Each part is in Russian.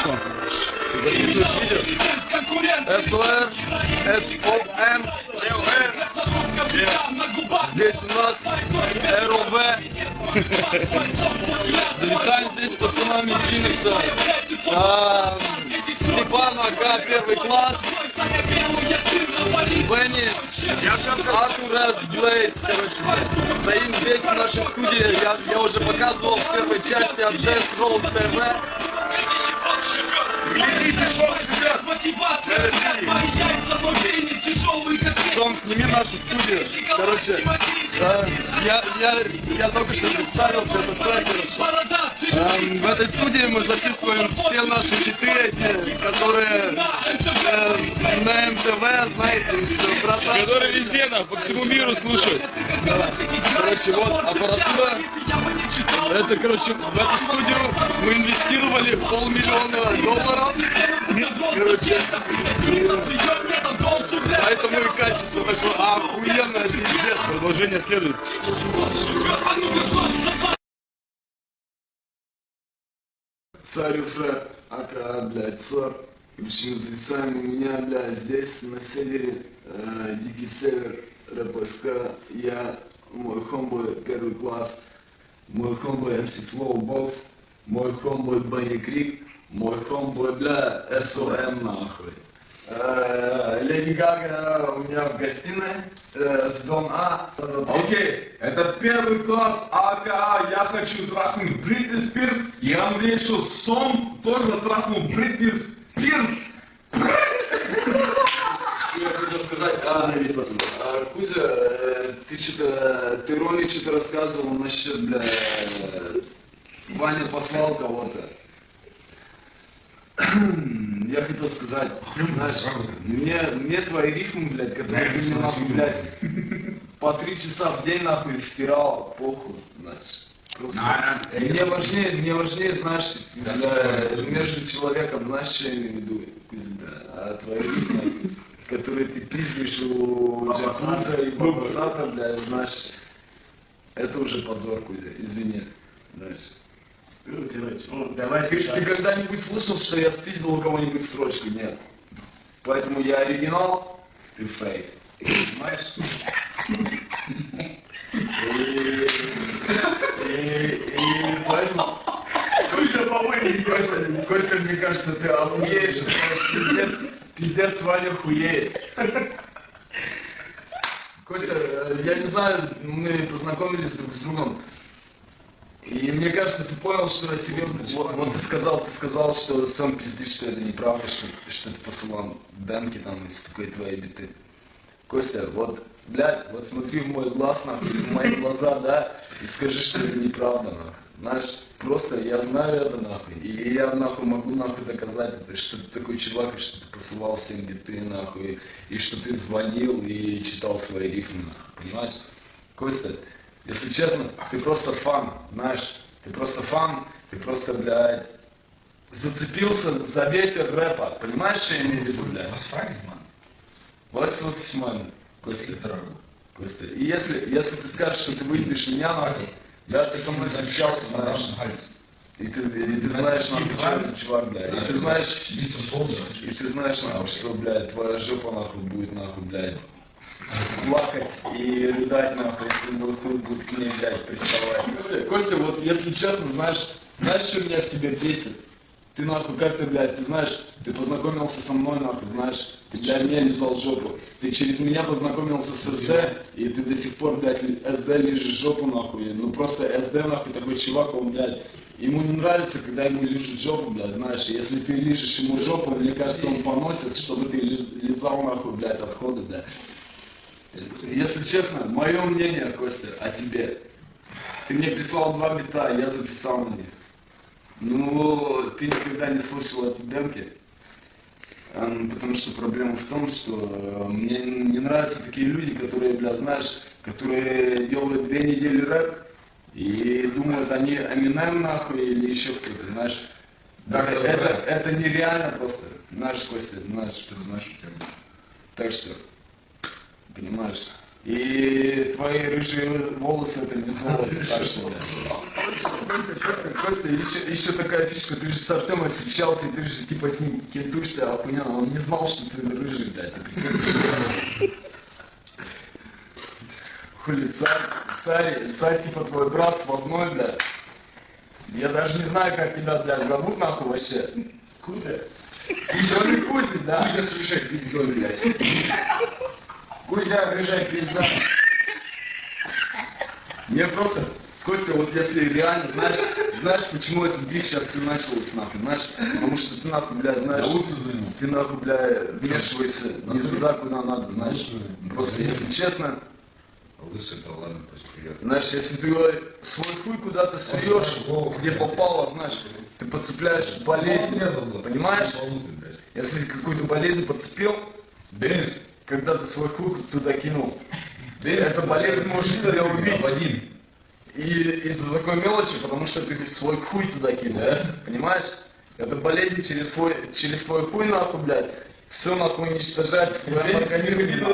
что? Записываешь видео? СОР, СОМ, Здесь у нас РОВ. Зависаем здесь пацанами Феникса. А, Степан АК, первый класс. Бенни, Артурас, Блейз, короче, стоим здесь в нашей студии, я, я уже показывал в первой части от Dance Roll TV. Том, сними нашу студию. Короче, я, я, я только что представился, это трек. Эм, в этой студии мы записываем все наши хиты, эти, которые э, на МТВ, знаете, братан. Которые везде, на, по всему миру слушают. Да. Короче, вот аппаратура. Это, короче, в эту студию мы инвестировали полмиллиона долларов. Короче, поэтому и качество такое охуенное, пиздец. Продолжение следует. Царь уже, ака, блядь, ссор. В общем, зависаем у меня, блядь, здесь, на севере, э, Дикий Север, РПСК, я, мой хомбой, первый класс, мой хомбой MC Flow Box, мой хомбой Бенни Крик, мой хомбой, бля, СОМ, нахуй. Э, Леди Гага у меня в гостиной, э, с дом А. Окей, это первый класс АКА, я хочу трахнуть Бритни Спирс, и Андрей Шусом тоже трахнул Бритни Спирс. Что я хотел сказать? А, а, Кузя, э, ты что-то, ты Роме что-то рассказывал насчет, бля, Ваня послал кого-то. Я хотел сказать, знаешь, мне, мне твои рифмы, блядь, которые ты мне нахуй, блядь, по три часа в день нахуй втирал, похуй, знаешь. Просто. Мне важнее, мне важнее, знаешь, бля, между человеком, знаешь, что я имею в виду, а твои рифмы, которые ты пиздишь у Джакуза и Бабасата, бля, знаешь, это уже позор, Кузя, извини, знаешь. Ну, давай Ты, ты когда-нибудь слышал, что я спиздил у кого-нибудь строчку? Нет. Поэтому я оригинал, ты фейк. Понимаешь? И, поэтому... Костя, по-моему, Костя, Костя, мне кажется, ты охуеешь, пиздец, пиздец, Ваня хуеет. Костя, э, я не знаю, мы познакомились друг с другом, и мне кажется, ты понял, что я серьезно вот, вот ты сказал, ты сказал, что сам пиздишь, что это неправда, что, что ты посылал демки там из такой твоей биты. Костя, вот, блядь, вот смотри в мой глаз, нахуй, в мои глаза, да, и скажи, что это неправда, нахуй. Знаешь, просто я знаю это, нахуй, и я, нахуй, могу, нахуй, доказать это, что ты такой чувак, и что ты посылал всем биты, нахуй, и что ты звонил и читал свои рифмы, нахуй, понимаешь? Костя, если честно, ты просто фан, знаешь, ты просто фан, ты просто, блядь, зацепился за ветер рэпа, понимаешь, что я имею в виду, блядь? Вась Васиман, Костя, Костя. И если, если ты скажешь, что ты выебешь меня, нахуй, да, ты со мной встречался, знаешь, и ты, и ты знаешь, нахуй, что это чувак, блядь, и ты знаешь, и ты знаешь, нахуй, что, блядь, твоя жопа, нахуй, будет, нахуй, блядь, плакать и рыдать, нахуй, если мой хуй будет к ней, блядь, приставать. Костя, Костя, вот если честно, знаешь, знаешь, что меня в тебе бесит? Ты нахуй, как ты, блядь, ты знаешь, ты познакомился со мной, нахуй, знаешь, ты для меня лизал жопу. Ты через меня познакомился с СД, и ты до сих пор, блядь, СД лижешь жопу, нахуй. Ну просто СД, нахуй, такой чувак, он, блядь, ему не нравится, когда ему лижут жопу, блядь, знаешь, если ты лижешь ему жопу, мне кажется, он поносит, чтобы ты лиз- лизал, нахуй, блядь, отходы, блядь. Если честно, мое мнение, Костя, о тебе. Ты мне прислал два бита, я записал на них. Ну, ты никогда не слышал эти демки. Эм, Потому что проблема в том, что э, мне не нравятся такие люди, которые, бля, знаешь, которые делают две недели рэп и думают, они Эминем нахуй или еще кто-то, знаешь. Да, это, это, это нереально просто, знаешь, Костя, знаешь, что знаешь. Так что, понимаешь, И твои рыжие волосы это не золото, так что. Костя, еще, еще такая фишка, ты же с Артемом встречался, и ты же типа с ним кентуешь, ты охуенно, он не знал, что ты рыжий, блядь? Хули, царь, царь, царь, типа твой брат сводной, блядь. Я даже не знаю, как тебя, блядь, зовут нахуй вообще. Кузя. Кроме Кузи, да. Кузя слушай, пиздой, блядь. Кузя, рыжая пизда. Мне просто, Костя, вот если реально, знаешь, знаешь, почему этот биф сейчас все началось, нахуй, знаешь, потому что ты нахуй, бля, знаешь, ты нахуй, бля, вмешиваешься не туда, куда надо, знаешь. Просто, если честно, Лучше это ладно, пусть приедет. знаешь, если ты свой хуй куда-то суешь, где попало, знаешь, ты подцепляешь болезнь, понимаешь? Если какую-то болезнь подцепил, Денис, когда ты свой хуй туда кинул, эта болезнь может тебя убить. Один. И из-за такой мелочи, потому что ты свой хуй туда кинул, понимаешь? Это болезнь через свой, через свой хуй нахуй, блядь, все нахуй уничтожать в твоем организме.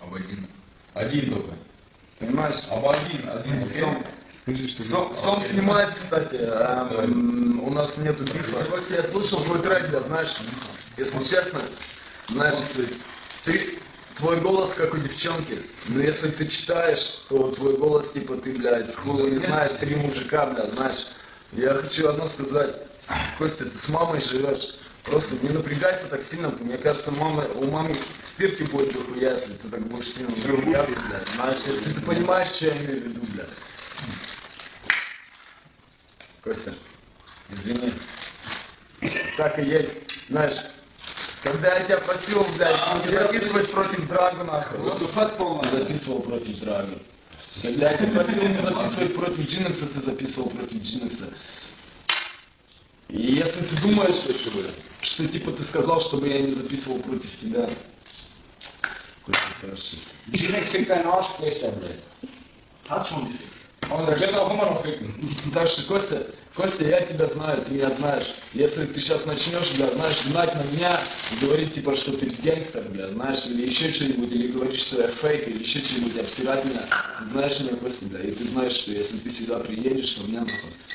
Об один. Один только. понимаешь? Об один, один. Сом, Скажи, что сом, сом снимает, кстати, а, м, у нас нету бифа. Я слышал твой трек, да, знаешь, если честно, знаешь, ты, твой голос как у девчонки, но если ты читаешь, то твой голос, типа, ты, блядь, хуй не знаешь, три мужика, блядь, знаешь. Я хочу одно сказать, Костя, ты с мамой живешь, просто не напрягайся так сильно, мне кажется, мама, у мамы спирки будет дохуя, если ты так будешь сильно напрягаться, блядь, знаешь, если ты понимаешь, что я имею в виду, блядь. Костя, извини. Так и есть. Знаешь, когда я тебя просил, блядь, не записывать против Драга, нахуй. Выступать полно. Записывал против Драга. Когда я тебя просил не записывать против Джинекса, ты записывал против Джинекса. И если ты думаешь, что типа ты сказал, чтобы я не записывал против тебя, Костя, хорошо. Джинек фика наш Костя, блядь. Hat schon. Он так это Гумаров фикн. Так что, Костя, Костя, я тебя знаю, ты меня знаешь. Если ты сейчас начнешь, бля, знаешь, гнать на меня и говорить, типа, что ты гангстер, бля, знаешь, или еще что-нибудь, или говорить, что я фейк, или еще что-нибудь, обсирать меня, ты знаешь меня, Костя, бля, и ты знаешь, что если ты сюда приедешь, ко мне, нахуй,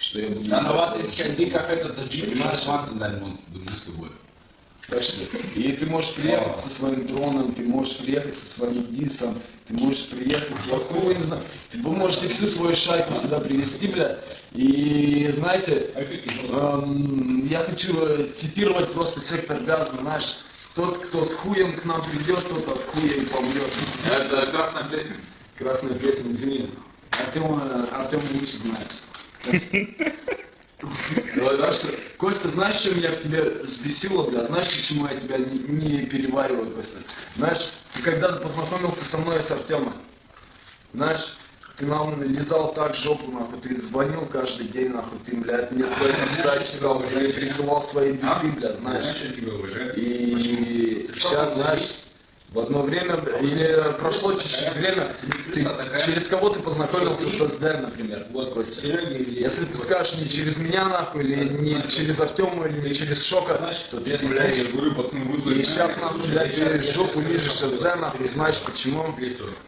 что я буду... Ладно, иди как это, да Джинек Понимаешь? шанс дать. Думаю с что, и ты можешь приехать со своим дроном, ты можешь приехать со своим дисом, ты можешь приехать, я хуй не знаю, вы можете всю свою шайку сюда привезти, бля, и знаете, эм, я хочу э, цитировать просто сектор газа, знаешь, тот, кто с хуем к нам придет, тот от хуя и помрет. Это красная плесень. Красная песня, извини. Артем, э, Артем лучше знает. Так что, Костя, знаешь, что меня в тебе взбесило, бля? Знаешь, почему я тебя не, не перевариваю, Костя? Знаешь, ты когда-то познакомился со мной и с Артемом, знаешь, ты нам лизал так жопу, нахуй, ты звонил каждый день, нахуй, ты, блядь, мне свои передачи дал, блядь, присылал свои биты, блядь, знаешь. И сейчас, знаешь, в одно время, или прошло чуть-чуть время, ты, через кого ты познакомился с СД, например, вот, Костя. Если ты скажешь не через меня, нахуй, или не через Артема, или не через Шока, то ты, Блядь, и сейчас, нахуй, блядь, ты жопу лижешь СД, нахуй, знаешь почему?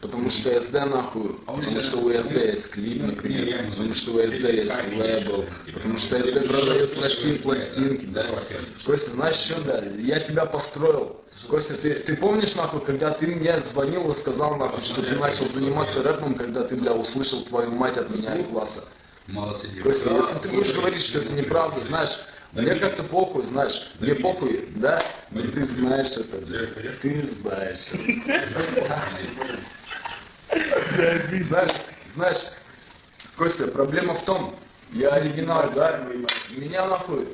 Потому что СД, нахуй, потому что у СД есть клип, например, потому что у СД есть лейбл, потому что СД продает в России пластинки, да. Костя, знаешь что, да, я тебя построил. Костя, ты, ты помнишь, нахуй, когда ты мне звонил и сказал, нахуй, что ты начал заниматься рэпом, когда ты, бля, услышал твою мать от меня и класса? Молодцы, Костя, если ты будешь говорить, что это неправда, знаешь, мне как-то похуй, знаешь, мне похуй, да? Но ты знаешь это, бля, ты знаешь это. Знаешь, знаешь, Костя, проблема в том, я оригинал, да? Меня нахуй,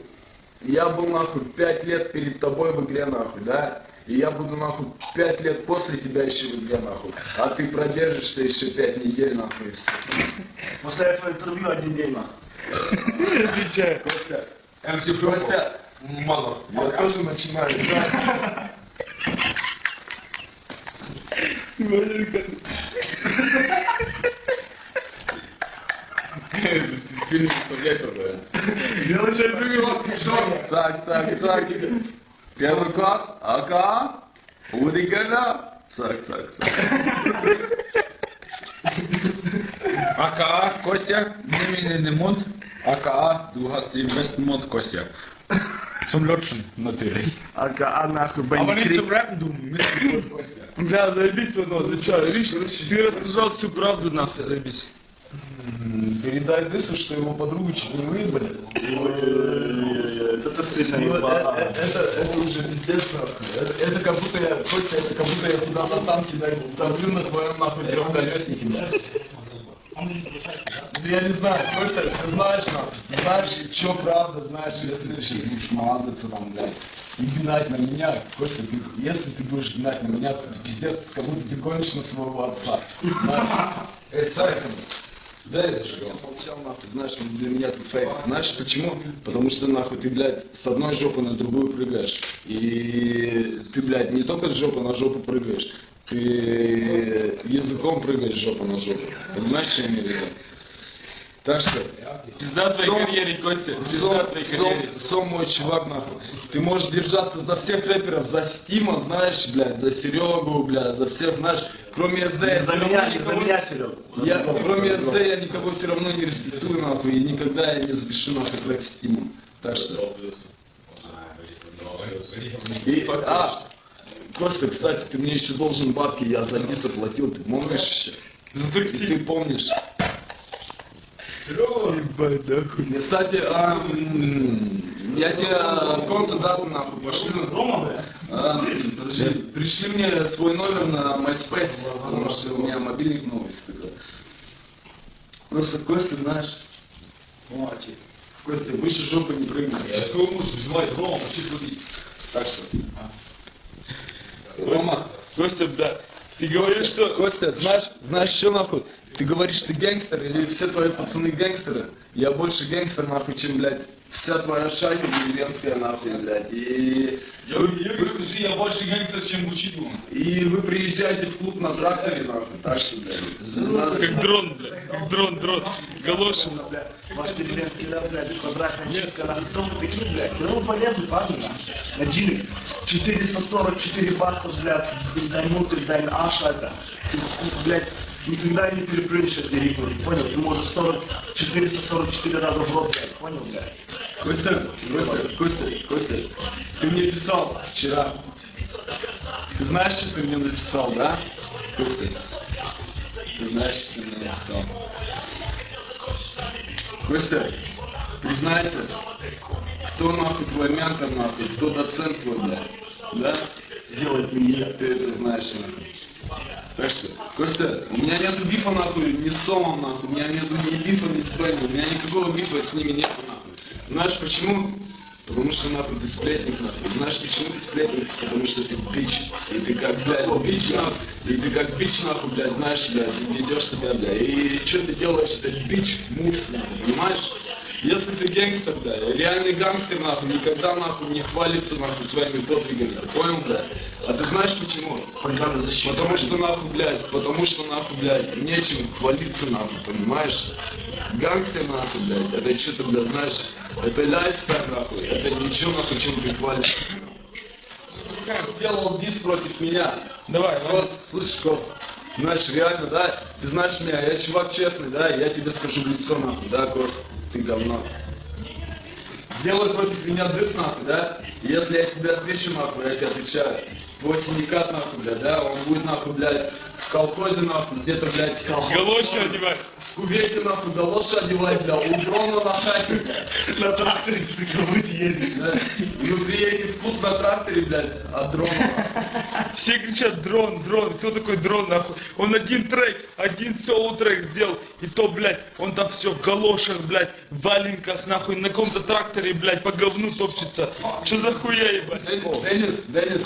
я был нахуй пять лет перед тобой в игре нахуй, да? И я буду нахуй пять лет после тебя еще в игре нахуй. А ты продержишься еще пять недель нахуй и все. После этого интервью один день нахуй. Отвечаю. Костя, МС. Костя, Мазов. я тоже начинаю субъект, бля. Я начинаю Цак, цак, цак. Первый класс, АК, Хулигана, Так, так, так. АКА Kostja, neem in de mond. АКА, du hast den besten Mund, Kostja. Zum Lutschen, natürlich. АКА нахуй, Aber Бенни nicht Крик. zum Rappen, du Mist, Kostja. Бля, заебись, Вано, ты чё, видишь, ты рассказал всю правду, нахуй, заебись. Передай Дысу, что его подругу чуть не выебали. Это ты стыдно Ну, э, ебал. э, Это, уже пиздец, нахуй. Это, как будто я, Костя, это как будто я туда на танке давлю на твоем нахуй трехколеснике, Я не знаю, Костя, ты знаешь, нахуй, знаешь, что правда, знаешь, если ты будешь мазаться там, блядь, и гнать на меня, Костя, ты, если ты будешь гнать на меня, то пиздец, как будто ты гонишь на своего отца. Эй, царь, дай зажигал. Молчал, нахуй, знаешь, для меня это фейк. Знаешь почему? Потому что нахуй ты, блядь, с одной жопы на другую прыгаешь. И ты, блядь, не только с жопы на жопу прыгаешь, ты языком прыгаешь жопа на жопу. Понимаешь, что я имею в виду? Так что, Пизда твоей Сом- карьере, Костя, пизда Сом, твоей Сом, карьере. Сом мой чувак, нахуй. Ты можешь держаться за всех рэперов, за Стима, знаешь, блядь, за Серегу, блядь, за всех, знаешь, кроме СД. я За меня, не за никого- меня, Серег. Я, кроме СД, я никого все равно не респектую, нахуй, и никогда я не запишу, нахуй, с Стимом. Так что... И, а, Костя, кстати, ты мне еще должен бабки, я за дис оплатил, ты помнишь еще? За И ты такси. помнишь? Кстати, а, я тебе конту дату нахуй пошлю. Рома? А, подожди, пришли мне свой номер на MySpace, потому что у меня мобильник новый стыкал. Просто Костя, знаешь, молодец. Костя, выше жопы не прыгнай. Я своего мужа взываю, Рома, почти трубить. Так что, Рома, Костя, бля, ты говоришь, что... Костя, знаешь, знаешь что нахуй? Ты говоришь, ты гангстер, или все твои пацаны гангстеры? Я больше гангстер, нахуй, чем, блядь, вся твоя шайка деревенская, нахуй, блядь. И, Я, я скажи, я больше гангстер, чем учитель. и вы приезжаете в клуб на тракторе, нахуй, так что, блядь. Как дрон, бля, как дрон, дрон. Галошин. Бля, Ваш деревенский рэп, блядь, квадратная читка, кто вы такие, блядь? Ну, полезный парни. На Джимикс. 444 бакса, блядь, дай муты, дай аша, блядь, никогда не переплюнешь эти ритмы, понял? Ты можешь 40, 444 раза в рот, блядь, понял, блядь? Костя, Костя, Костя, Костя, ты мне писал вчера. Ты знаешь, что ты мне написал, да? Костя, ты знаешь, что ты мне написал. Костя, признайся, кто нахуй твой ментор, нахуй, кто доцент твой, блядь, да? Сделать мне. Ты это знаешь. Так что, Костя, у меня нету бифа нахуй ни с Сомом нахуй, у меня нету ни бифа, ни с Бенни, у меня никакого бифа с ними нету нахуй. Знаешь почему? Потому что нахуй ты сплетник нахуй. Знаешь почему ты сплетник? Потому что ты бич. И ты как, блядь, бич нахуй. И ты как бич нахуй, блядь, знаешь, блядь, и ведешь себя, блядь. И что ты делаешь, это бич мувс, нахуй, понимаешь? Если ты гангстер, блядь, реальный гангстер, нахуй, никогда, нахуй, не хвалится, нахуй, своими подвигами, ты понял, блядь? А ты знаешь почему? Потому что нахуй, блядь, потому что нахуй, блядь, нечем хвалиться нахуй, понимаешь? Гангстер нахуй, блядь, это что-то, блядь, знаешь, это лайфстайл нахуй, это ничего нахуй, чем ты хвалишься. Сделал дис против меня. Давай, Кос, слышишь, Кос, знаешь, реально, да, ты знаешь меня, я чувак честный, да, я тебе скажу в лицо нахуй, да, Кос, ты говно. Делай против меня дыс нахуй, да? Если я тебе отвечу нахуй, я тебе отвечаю. Твой синдикат нахуй, блядь, да? Он будет нахуй, блядь, в колхозе нахуй, где-то, блядь, в колхозе. Галоши одевай. В кувете нахуй, галоши одевать, у дрона на хате, На тракторе, сука, будете ездить. да? Вы приедете в клуб на тракторе, блядь, от дрона. Все кричат дрон, дрон. Кто такой дрон, нахуй? Он один трек, один соло трек сделал. И то, блядь, он там все в галошах, блядь, в валенках, нахуй, на каком-то тракторе, блядь, по говну топчется. Че за хуя, ебать? Денис, Денис,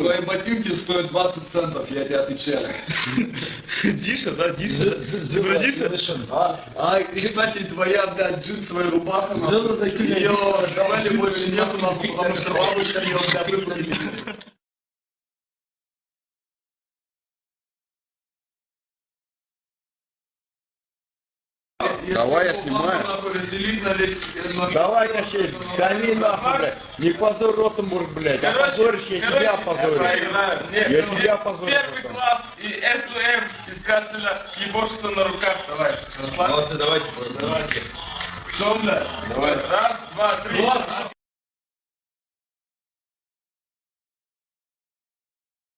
твои ботинки стоят 20 центов, я тебе отвечаю. Диса, да, Диса. Ты про Диса? А, а, и, кстати, твоя, блядь, джинсовая рубаха, нахуй, ее давали больше нету, потому что бабушка ее, блядь, выплатила. Давай я снимаю. Давай, Кощей, гони нахуй, блядь. Не позорь Ротенбург, блядь. Опозоришь, я тебя опозорю. Нет, Я тебя опозорю Первый класс и СУМ искателя ебошься на руках. Давай. Молодцы, давайте, давайте. Все, блядь. Давай. Раз, два, три.